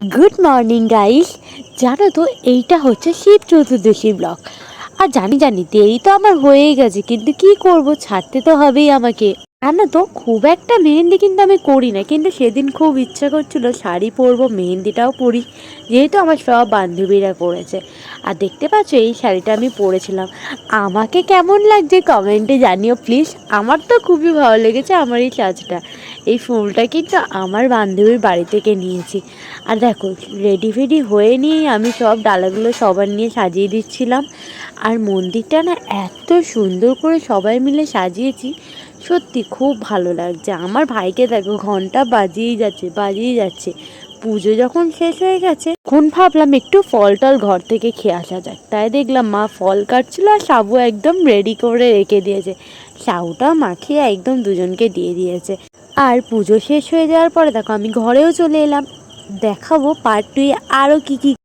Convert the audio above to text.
Good morning guys জানো তো, এইটা হচ্ছে শিব চতুর্দশী ব্লক আর জানি জানি, দেরি তো আমার হয়ে গেছে, কিন্তু কি করব, ছাড়তে তো হবেই আমাকে। জানো তো খুব একটা মেহেন্দি কিন্তু আমি করি না, কিন্তু সেদিন খুব ইচ্ছা করছিল শাড়ি পরবো, মেহেন্দিটাও পরি, যেহেতু আমার সব বান্ধবীরা করেছে আর দেখতে পাচ্ছ, এই শাড়িটা আমি পরেছিলাম। আমাকে কেমন লাগছে কমেন্টে জানিও, প্লিজ। আমার তো খুবই ভালো লেগেছে আমার এই সাজটা। এই ফুলটা কিন্তু আমার বান্ধবীর বাড়ি থেকে নিয়েছি। আর দেখো রেডি ফেডি হয়ে নিয়েই আমি সব ডালাগুলো সবার নিয়ে সাজিয়ে দিচ্ছিলাম। আর মন্দিরটা না এত সুন্দর করে সবাই মিলে সাজিয়েছি। সত্যি খুব ভালো লাগছে। আমার ভাইকে দেখো, ঘণ্টা বাজিয়েই যাচ্ছে বাজিয়েই যাচ্ছে। পুজো যখন শেষ হয়ে গেছে, তখন ভাবলাম একটু ফল টল ঘর থেকে খেয়ে আসা যাক। তাই দেখলাম মা ফল কাটছিল আর সাবু একদম রেডি করে রেখে দিয়েছে। সাবুটা মাখিয়ে একদম দুজনকে দিয়ে দিয়েছে। আর পুজো শেষ হয়ে যাওয়ার পরে দেখো, আমি ঘরেও চলে এলাম। দেখাবো পার্ট টুয়ে আরও কী কী